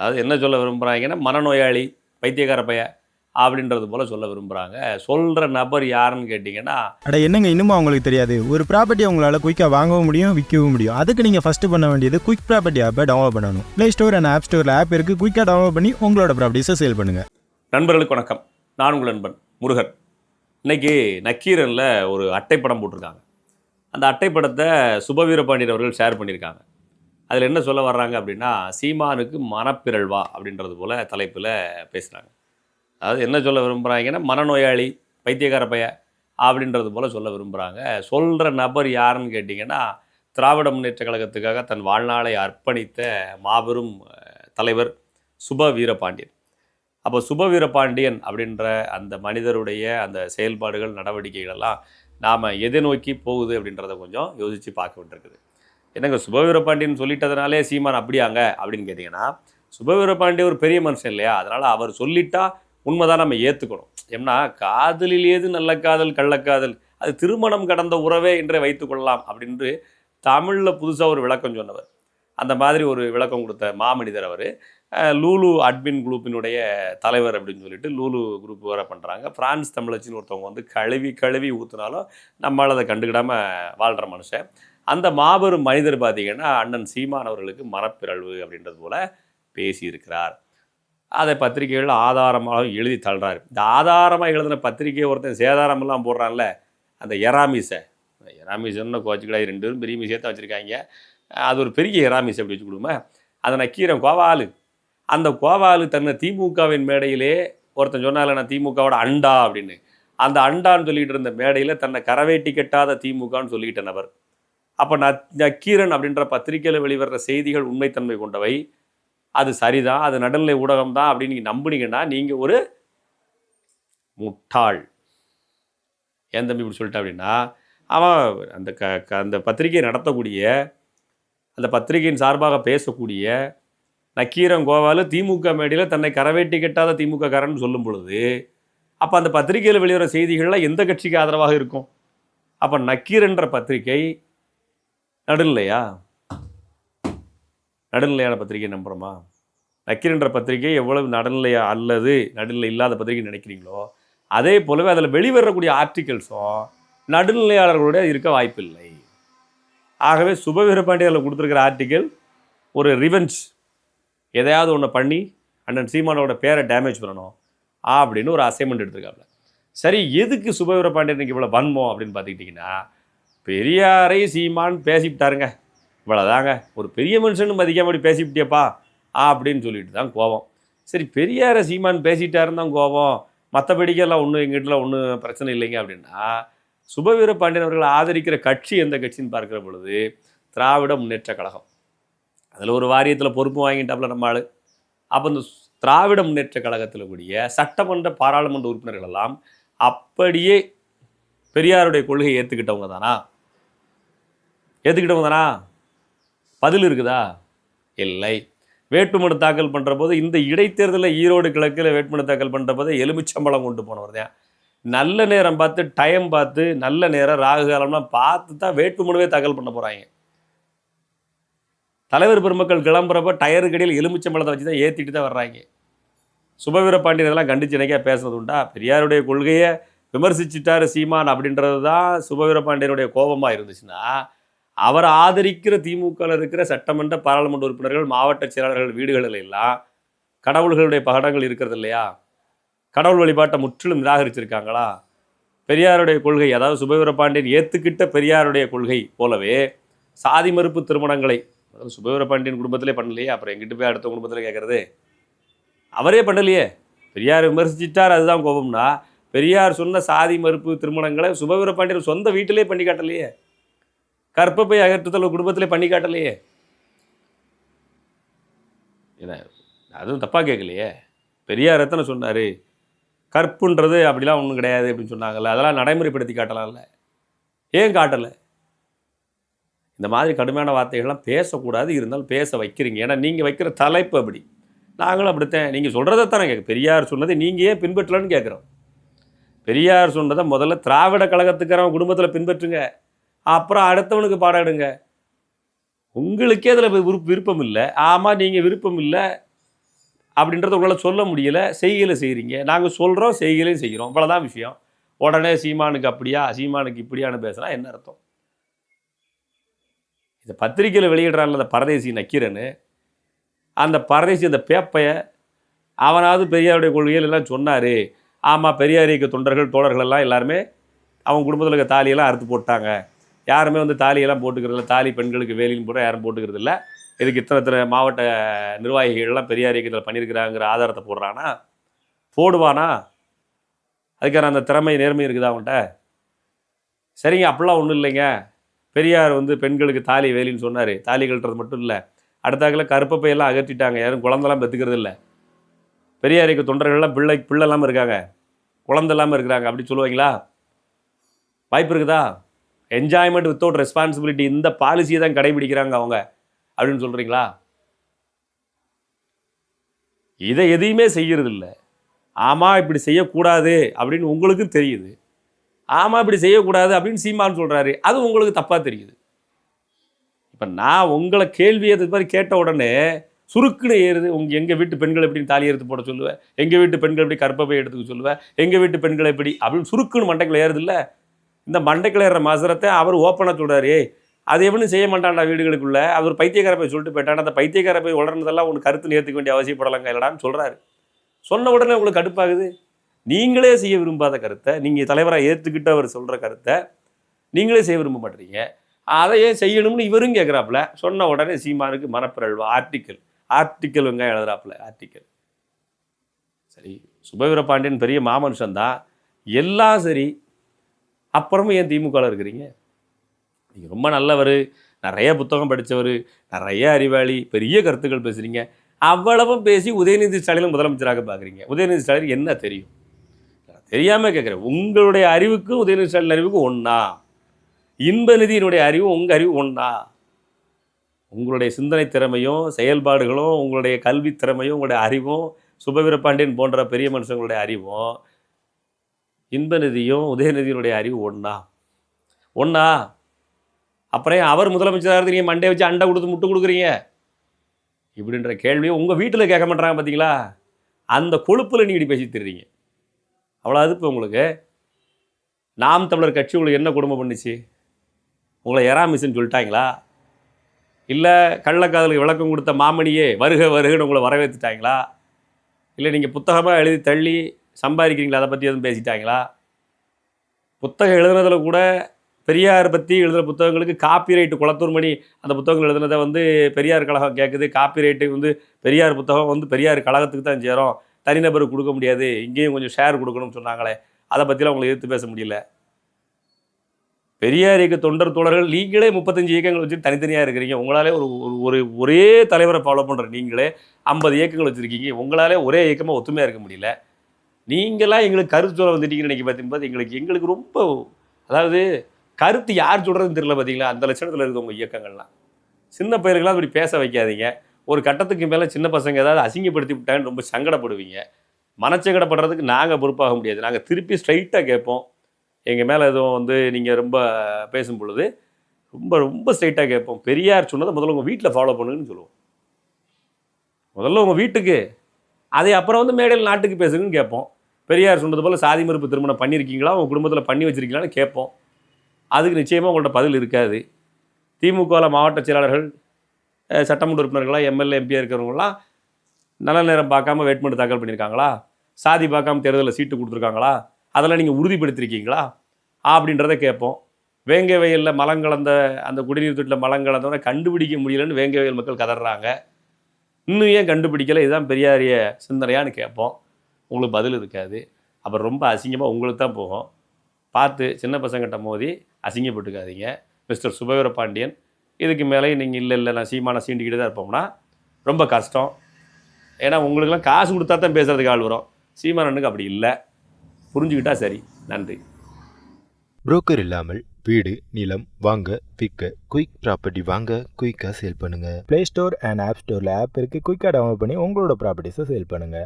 அதாவது என்ன சொல்ல விரும்புகிறாங்கன்னா மனநோயாளி பைத்தியக்கார பைய அப்படின்றது போல் சொல்ல விரும்புகிறாங்க சொல்கிற நபர் யாருன்னு கேட்டிங்கன்னா அட என்னங்க இன்னுமா உங்களுக்கு தெரியாது. ஒரு ப்ராப்பர்ட்டி உங்களால் குயிக்காக வாங்கவும் முடியும் விற்கவும் முடியும். அதுக்கு நீங்கள் ஃபஸ்ட்டு பண்ண வேண்டியது குயிக் ப்ராப்பர்ட்டி ஆப்பை டவுன்லோட் பண்ணணும். ப்ளே ஸ்டோர் அண்ட் ஆப் ஸ்டோரில் ஆப் இருக்குது குயிக்காக டவுன்லோட் பண்ணி உங்களோட ப்ராப்பர்ட்டிஸை சேல் பண்ணுங்கள் நண்பர்களுக்கு வணக்கம். நான் உங்கள் நண்பன் முருகன். இன்னைக்கு நக்கீரனில் ஒரு அட்டைப்படம் போட்டிருக்காங்க. அந்த அட்டைப்படத்தை சுபவீரபாண்டியன் அவர்கள் ஷேர் பண்ணியிருக்காங்க. அதில் என்ன சொல்ல வர்றாங்க அப்படின்னா சீமானுக்கு மனப்பிரழ்வா அப்படின்றது போல் தலைப்பில் பேசுகிறாங்க அதாவது என்ன சொல்ல விரும்புகிறாங்கன்னா மனநோயாளி பைத்தியக்கார பைய அப்படின்றது போல் சொல்ல விரும்புகிறாங்க சொல்கிற நபர் யாருன்னு கேட்டிங்கன்னா திராவிட முன்னேற்ற கழகத்துக்காக தன் வாழ்நாளை அர்ப்பணித்த மாபெரும் தலைவர் சுப வீரபாண்டியன். அப்போ சுப வீரபாண்டியன் அப்படின்ற அந்த மனிதருடைய அந்த செயல்பாடுகள் நடவடிக்கைகள் எல்லாம் நாம் எதை நோக்கி போகுது அப்படின்றத கொஞ்சம் யோசித்து பார்க்க வேண்டியிருக்குது. என்னங்க சுபவீரபாண்டியன் சொல்லிட்டதுனாலே சீமான் அப்படியாங்க? அப்படின்னு கேட்டிங்கன்னா சுபவீரபாண்டிய ஒரு பெரிய மனுஷன் இல்லையா? அதனால் அவர் சொல்லிட்டா உண்மைதான் நம்ம ஏற்றுக்கணும் ஏன்னா காதலில் ஏது நல்ல காதல் கள்ளக்காதல் அது திருமணம் கடந்த உறவே என்றே வைத்துக்கொள்ளலாம் அப்படின்று தமிழில் புதுசாக ஒரு விளக்கம் சொன்னவர். அந்த மாதிரி ஒரு விளக்கம் கொடுத்த மாமனிதர் அவர். லூலு அட்மின் குரூப்பினுடைய தலைவர் அப்படின்னு சொல்லிட்டு லூலு குரூப் வேறு பண்ணுறாங்க பிரான்ஸ் தமிழச்சின்னு ஒருத்தவங்க வந்து கழுவி கழுவி ஊற்றுனாலும் நம்மளால் அதை கண்டுக்கிடாமல் வாழ்கிற மனுஷன். அந்த மாபெரும் மனிதர் பார்த்தீங்கன்னா அண்ணன் சீமான் அவர்களுக்கு மனப்பிறழ்வு அப்படின்றது போல் பேசியிருக்கிறார். அதை பத்திரிகைகள் ஆதாரமாக எழுதி தள்ளுறார். இந்த ஆதாரமாக எழுதின பத்திரிகை ஒருத்தன் சேதாரமெல்லாம் போடுறான்ல அந்த எராமிஸை எராமிசன்னு கோச்சிக்கடா ரெண்டு பேரும் பெரிய மீசை தான் வச்சுருக்காங்க. அது ஒரு பெரிய எராமிஸ் அப்படி வச்சு கொடுமா. அதை நக்கீரன் கோவாலு. அந்த கோவாலு தன்னை திமுகவின் மேடையிலே ஒருத்தன் சொன்னால நான் திமுகவோட அண்டா அப்படின்னு. அந்த அண்டான்னு சொல்லிகிட்டு இருந்த மேடையில் தன்னை கரவேட்டி கட்டாத திமுகன்னு சொல்லிக்கிட்ட நபர். அப்போ நக்கீரன் அப்படின்ற பத்திரிகையில் வெளிவர்ற செய்திகள் உண்மைத்தன்மை கொண்டவை. அது சரிதான் அது நடுநிலை ஊடகம் தான் அப்படின்னு நீங்கள் நம்புனீங்கன்னா நீங்கள் ஒரு முட்டாள். ஏன் தம்பி இப்படி சொல்லிட்டேன் அப்படின்னா அவன் அந்த க க- அந்த பத்திரிகையை நடத்தக்கூடிய அந்த பத்திரிகையின் சார்பாக பேசக்கூடிய நக்கீரன் கோவால் திமுக மேடையில் தன்னை கரவேட்டி கட்டாத திமுக காரன்னு சொல்லும் பொழுது அப்போ அந்த பத்திரிகையில் வெளிவர செய்திகள்லாம் எந்த கட்சிக்கு ஆதரவாக இருக்கும்? அப்போ நக்கீரன்ற பத்திரிகை நடுநிலையா? நடுநிலையான பத்திரிகை நம்புகிறோமா நக்கீரன்ற பத்திரிகை எவ்வளவு நடுநிலையா அல்லது நடுநிலை இல்லாத பத்திரிகை நினைக்கிறீங்களோ அதே போலவே அதில் வெளிவரக்கூடிய ஆர்டிகல்ஸும் நடுநிலையாளர்களுடைய இருக்க வாய்ப்பில்லை. ஆகவே சுபவீரபாண்டியில் கொடுத்துருக்கிற ஆர்டிக்கல் ஒரு ரிவெஞ்ச் எதையாவது ஒன்று பண்ணி அண்ணன் சீமானோட பேரை டேமேஜ் பண்ணணும் அப்படின்னு ஒரு அசைன்மெண்ட் எடுத்திருக்காப்புல சரி எதுக்கு சுபவீரபாண்டியனுக்கு இவ்வளோ வன்மம் அப்படின்னு பார்த்துக்கிட்டிங்கன்னா பெரியாரை சீமான் பேசிவிட்டாருங்க. இவ்வளோதாங்க ஒரு பெரிய மனுஷன் மதிக்காம அப்படி பேசிவிட்டியப்பா அப்படின்னு சொல்லிட்டு தான் கோபம். சரி பெரியாரை சீமான் பேசிட்டாருன்னு தான் கோபம். மற்றபடிக்கெல்லாம் ஒன்றும் எங்கிட்டலாம் ஒன்றும் பிரச்சனை இல்லைங்க அப்படின்னா சுபவீர பாண்டியன் அவர்கள் ஆதரிக்கிற கட்சி எந்த கட்சின்னு பார்க்குற பொழுது திராவிட முன்னேற்ற கழகம். அதில் ஒரு வாரியத்தில் பொறுப்பு வாங்கிட்டாப்புல நம்ம ஆள். அப்போ இந்த திராவிட முன்னேற்ற கழகத்தில் கூடிய சட்டமன்ற பாராளுமன்ற உறுப்பினர்கள் எல்லாம் அப்படியே பெரியாருடைய கொள்கையை ஏற்றுக்கிட்டவங்க தானா? ஏற்றுக்கிட்டவங்க தானா? பதில் இருக்குதா? இல்லை. வேட்புமனு தாக்கல் பண்ணுற போது இந்த இடைத்தேர்தலில் ஈரோடு கிழக்கில் வேட்புமனு தாக்கல் பண்ணுற போது எலுமிச்சம்பழம் கொண்டு போனவர் தான் நல்ல நேரம் பார்த்து டைம் பார்த்து நல்ல நேரம் ராகு காலம்லாம் பார்த்து தான் வேட்புமனுவே தாக்கல் பண்ண போகிறாங்க தலைவர் பெருமக்கள் கிளம்புறப்ப டயருக்கு அடியில் வச்சு தான் ஏற்றிட்டு தான் வர்றாங்க. சுபவீர பாண்டியன் இதெல்லாம் கண்டிச்சு இன்றைக்கா பேசுறது உண்டா? பெரியாருடைய கொள்கையை விமர்சிச்சிட்டாரு சீமான் அப்படின்றது தான் சுபவீரபாண்டியனுடைய கோபமாக இருந்துச்சுன்னா அவர் ஆதரிக்கிற திமுகவில் இருக்கிற சட்டமன்ற பாராளுமன்ற உறுப்பினர்கள் மாவட்ட செயலாளர்கள் வீடுகளில் எல்லாம் கடவுள்களுடைய பகடங்கள் இருக்கிறது இல்லையா? கடவுள் வழிபாட்டை முற்றிலும் நிராகரிச்சிருக்காங்களா? பெரியாருடைய கொள்கை அதாவது சுபவீரபாண்டியன் ஏற்றுக்கிட்ட பெரியாருடைய கொள்கை போலவே சாதி மறுப்பு திருமணங்களை அதாவது சுபவீரபாண்டியன் குடும்பத்திலே பண்ணலையே அப்புறம் எங்கிட்ட போய் அடுத்த குடும்பத்தில் கேட்குறது அவரே பண்ணலையே. பெரியார் விமர்சிச்சிட்டார் அதுதான் கோபம்னா பெரியார் சொன்ன சாதி மறுப்பு திருமணங்களை சுபவீர பாண்டியர் சொந்த வீட்டிலே பண்ணி காட்டலையே. கற்பப்பை அகற்றுதல் குடும்பத்திலே பண்ணி காட்டலையே. என்ன அதுவும் தப்பாக கேட்கலையே. பெரியார் எத்தனை சொன்னார்? கற்புன்றது அப்படிலாம் ஒன்றும் கிடையாது அப்படின்னு சொன்னாங்கல்ல அதெல்லாம் நடைமுறைப்படுத்தி காட்டலாம்ல. ஏன் காட்டலை? இந்த மாதிரி கடுமையான வார்த்தைகள்லாம் பேசக்கூடாது இருந்தாலும் பேச வைக்கிறீங்க. ஏன்னா நீங்கள் வைக்கிற தலைப்பு அப்படி. நாங்களும் அப்படித்தான். நீங்கள் சொல்கிறத தானே கேட்க பெரியார் சொன்னதை நீங்கள் ஏன் பின்பற்றலன்னு கேட்குறோம். பெரியார் சொன்னதை முதல்ல திராவிட கழகத்துக்காரன் குடும்பத்தில் பின்பற்றுங்க. அப்புறம் அடுத்தவனுக்கு பாடாடுங்க உங்களுக்கே அதில் விருப்பம் இல்லை. ஆமாம் நீங்கள் விருப்பம் இல்லை அப்படின்றத உங்களால் சொல்ல முடியல. செய்கையில் செய்கிறீங்க நாங்கள் சொல்கிறோம் செய்கையிலையும் செய்கிறோம் இவ்வளோதான் விஷயம். உடனே சீமானுக்கு அப்படியா சீமானுக்கு இப்படியான்னு பேசுனா என்ன அர்த்தம்? இந்த பத்திரிக்கையில் வெளியிடுறான்ல அந்த பரதேசி நக்கீரனு. அந்த பரதேசி அந்த பேப்பையை அவனாவது பெரியாருடைய கொள்கைகள் எல்லாம் சொன்னார். ஆமாம் பெரியார் இயக்க தொண்டர்கள் தோழர்கள் எல்லாம் எல்லாருமே அவங்க குடும்பத்தில் இருக்க தாலியெல்லாம் அறுத்து போட்டாங்க. யாருமே வந்து தாலியெல்லாம் போட்டுக்கிறதில்ல. தாலி பெண்களுக்கு வேலின்னு போட யாரும் போட்டுக்கிறதில்ல. இதுக்கு இத்தனை இத்தனை மாவட்ட நிர்வாகிகள்லாம் பெரியார் இயக்கத்தில் பண்ணியிருக்கிறாங்கிற ஆதாரத்தை போடுறானா? போடுவானா? அதுக்கான அந்த திறமை நேர்மை இருக்குதா அவன்கிட்ட? சரிங்க அப்படிலாம் ஒன்றும் இல்லைங்க. பெரியார் வந்து பெண்களுக்கு தாலி வேலின்னு சொன்னார். தாலி கழட்டுறது மட்டும் இல்லை. அடுத்தாக்கில் கருப்பப்பையெல்லாம் அகற்றிட்டாங்க. யாரும் குழந்தெல்லாம் பெற்றுக்கிறது இல்லை பெரியார் தொண்டர்கள்லாம் பிள்ளை பிள்ளை இல்லாமல் இருக்காங்க. குழந்தை இல்லாமல் இருக்கிறாங்க அப்படி சொல்லுவீங்களா? வாய்ப்பு இருக்குதா? என்ஜாய்மெண்ட் வித்தவுட் ரெஸ்பான்சிபிலிட்டி இந்த பாலிசியை தான் கடைபிடிக்கிறாங்க அவங்க. அப்படின்னு சொல்கிறீங்களா இதை எதையுமே செய்கிறதில்ல ஆமாம் இப்படி செய்யக்கூடாது அப்படின்னு உங்களுக்கும் தெரியுது. ஆமாம் இப்படி செய்யக்கூடாது அப்படின்னு சீமான் சொல்கிறாரு அது உங்களுக்கு தப்பாக தெரியுது. இப்போ நான் உங்களை கேள்வி அது மாதிரி கேட்ட உடனே சுருக்குன்னு ஏறுது. உங்கள் எங்கள் வீட்டு பெண்கள் எப்படி தாலி எடுத்து போட சொல்லுவேன் எங்கள் வீட்டு பெண்கள் எப்படி கற்பப்பை எடுத்துக்க சொல்லுவேன் எங்கள் வீட்டு பெண்கள் எப்படி? அப்படின்னு சுருக்குன்னு மண்டைக்குள்ள ஏறுது இல்லை இந்த மண்டைக்குள்ள ஏறுற மசரத்தை அவர் ஓப்பனாக சொல்கிறாரு அது எவனும் செய்ய மாட்டான்டா வீடுகளுக்குள்ள. அவர் பைத்தியக்கார போய் சொல்லிட்டு போயிட்டான். அந்த பைத்தியக்கார போய் உடனதெல்லாம் உனக்கு கருத்து நேர்த்துக்க வேண்டிய அவசியப்படலாங்க இல்லடான்னு சொல்கிறாரு சொன்ன உடனே உங்களுக்கு கடுப்பாகுது. நீங்களே செய்ய விரும்பாத கருத்தை நீங்கள் தலைவராக ஏற்றுக்கிட்டு அவர் சொல்கிற கருத்தை நீங்களே செய்ய விரும்ப மாட்டீங்க. அதை ஏன் செய்யணும்னு இவரும் கேட்குறாப்புல சொன்ன உடனே சீமானுக்கு மனப்பிரழ்வு ஆர்டிக்கல் ஆர்டிக்கல் வெங்காயம் எழுதுறாப்புல ஆர்டிக்கல் சரி சுபவீர பாண்டியன் பெரிய மாமனுஷன் தான் எல்லாம் சரி அப்புறமும் ஏன் திமுகவில் இருக்கிறீங்க? நீங்கள் ரொம்ப நல்லவர் நிறைய புத்தகம் படித்தவர் நிறைய அறிவாளி பெரிய கருத்துக்கள் பேசுகிறீங்க அவ்வளவும் பேசி உதயநிதி ஸ்டாலின் முதலமைச்சராக பார்க்குறீங்க உதயநிதி ஸ்டாலின் என்ன தெரியும்? தெரியாமல் கேட்குறேன் உங்களுடைய அறிவுக்கும் உதயநிதி ஸ்டாலின் அறிவுக்கும் ஒன்றா இன்பநிதியினுடைய அறிவு உங்கள் அறிவு ஒன்றா உங்களுடைய சிந்தனை திறமையும் செயல்பாடுகளும் உங்களுடைய கல்வி திறமையும் உங்களுடைய அறிவும் சுபவீரபாண்டியன் போன்ற பெரிய மனுஷங்களுடைய அறிவும் இன்பநிதியும் உதயநிதியினுடைய அறிவு ஒன்றா ஒன்றா அப்புறம் அவர் முதலமைச்சராக இருந்து நீங்கள் மண்டே வச்சு அண்டை கொடுத்து முட்டு கொடுக்குறீங்க? இப்படின்ற கேள்வியை உங்கள் வீட்டில் கேட்க மாட்டாங்க பார்த்தீங்களா அந்த கொழுப்பில் நீங்கள் இப்படி பேசி தருறீங்க அவ்வளோ அது இப்போ உங்களுக்கு. நாம் தமிழர் கட்சி உங்களுக்கு என்ன குடும்பம் பண்ணுச்சு? உங்களை எறாமிசுன்னு சொல்லிட்டாங்களா? இல்லை கள்ளக்காதலுக்கு விளக்கம் கொடுத்த மாமணியே வருக வருகன்னு உங்களை வரவேற்றுட்டாங்களா இல்லை நீங்கள் புத்தகமாக எழுதி தள்ளி சம்பாதிக்கிறீங்களா? அதை பற்றி எதுவும் பேசிட்டாங்களா? புத்தகம் எழுதுனதில் கூட பெரியார் பற்றி எழுதுகிற புத்தகங்களுக்கு காப்பிரைட்டு குளத்தூர் மணி அந்த புத்தகங்கள் எழுதுனதை வந்து பெரியார் கழகம் கேட்குது காப்பிரைட்டு வந்து பெரியார் புத்தகம் வந்து பெரியார் கழகத்துக்கு தான் சேரும். தனிநபருக்கு கொடுக்க முடியாது. இங்கேயும் கொஞ்சம் ஷேர் கொடுக்கணும்னு சொன்னாங்களே. அதை பற்றிலாம் உங்களை எதிர்த்து பேச முடியல. பெரியார் இயக்க தொண்டர் தோழர்கள் நீங்களே முப்பத்தஞ்சு இயக்கங்கள் வச்சு தனித்தனியாக இருக்கிறீங்க. உங்களாலே ஒரு ஒரு- ஒரு ஒரே தலைவரை ஃபாலோ பண்ணுற நீங்களே ஐம்பது இயக்கங்கள் வச்சுருக்கீங்க. உங்களாலே ஒரே இயக்கமாக ஒத்துமையாக இருக்க முடியல. நீங்களாம் எங்களுக்கு கருத்து சொல்ல வந்துட்டீங்கன்னு நினைக்க பார்த்தும்போது எங்களுக்கு எங்களுக்கு ரொம்ப அதாவது கருத்து யார் சொல்கிறதுன்னு தெரியல பார்த்தீங்களா? அந்த லட்சணத்தில் இருக்குது உங்கள் இயக்கங்கள்லாம். சின்ன பயிர்களாம் அப்படி பேச வைக்காதீங்க. ஒரு கட்டத்துக்கு மேலே சின்ன பசங்க ஏதாவது அசிங்கப்படுத்தி விட்டாங்கன்னு ரொம்ப சங்கடப்படுவீங்க. மனச்சங்கடப்படுறதுக்கு நாங்கள் பொறுப்பாக முடியாது. நாங்கள் திருப்பி ஸ்ட்ரைட்டாக கேட்போம். எங்கள் மேலே எதுவும் வந்து நீங்கள் ரொம்ப பேசும் பொழுது ரொம்ப ரொம்ப ஸ்ட்ரைட்டாக கேட்போம். பெரியார் சொன்னதை முதல்ல உங்கள் வீட்டில் ஃபாலோ பண்ணுங்கன்னு சொல்லுவோம். முதல்ல உங்கள் வீட்டுக்கு அதை அப்புறம் வந்து மேடையில் நாட்டுக்கு பேசுங்கன்னு கேட்போம். பெரியார் சொன்னது போல் சாதி மறுப்பு திருமணம் பண்ணியிருக்கீங்களா? உங்கள் குடும்பத்தில் பண்ணி வச்சுருக்கீங்களான்னு கேட்போம். அதுக்கு நிச்சயமாக உங்கள்கிட்ட பதில் இருக்காது. திமுகவில் மாவட்ட செயலாளர்கள் சட்டமன்ற உறுப்பினர்களாக எம்எல்ஏ எம்பியாக இருக்கிறவங்களாம் நல்ல நேரம் பார்க்காம வேட்புமனு தாக்கல் பண்ணியிருக்காங்களா? சாதி பார்க்காம தேர்தலில் சீட்டு கொடுத்துருக்காங்களா? அதெல்லாம் நீங்கள் உறுதிப்படுத்திருக்கீங்களா? அப்படின்றத கேட்போம். வேங்கை வயலில் மலம் கலந்த அந்த குடிநீர் தொட்டில் மலம் கலந்தவனை கண்டுபிடிக்க முடியலன்னு வேங்கை வயல் மக்கள் கதறாங்க. இன்னும் ஏன் கண்டுபிடிக்கல? இதுதான் பெரியாரிய சிந்தனையான்னு கேட்போம். உங்களுக்கு பதில் இருக்காது. அப்புறம் ரொம்ப அசிங்கமாக உங்களுக்கு தான் போகும். பார்த்து சின்ன பசங்கிட்ட மோதி அசிங்கப்பட்டுக்காதீங்க. மிஸ்டர் சுபவீர பாண்டியன் இதுக்கு மேலே நீங்கள் இல்லை இல்லை நான் சீமான சீண்டிக்கிட்டு தான் இருப்போம்னா ரொம்ப கஷ்டம். ஏன்னா உங்களுக்கெல்லாம் காசு கொடுத்தா தான் பேசுகிறதுக்கு ஆள் வரும். சீமானனுக்கு அப்படி இல்லை. புரிஞ்சுக்கிட்டா சரி. நன்றி. புரோக்கர் இல்லாமல் வீடு நிலம் வாங்க விற்க குயிக் ப்ராப்பர்ட்டி வாங்க குயிக்காக சேல் பண்ணுங்க. ப்ளே ஸ்டோர் அண்ட் ஆப் ஸ்டோரில் ஆப் இருக்குது குயிக்காக டவுன்லோட் பண்ணி உங்களோட ப்ராப்பர்ட்டிஸை சேல் பண்ணுங்கள்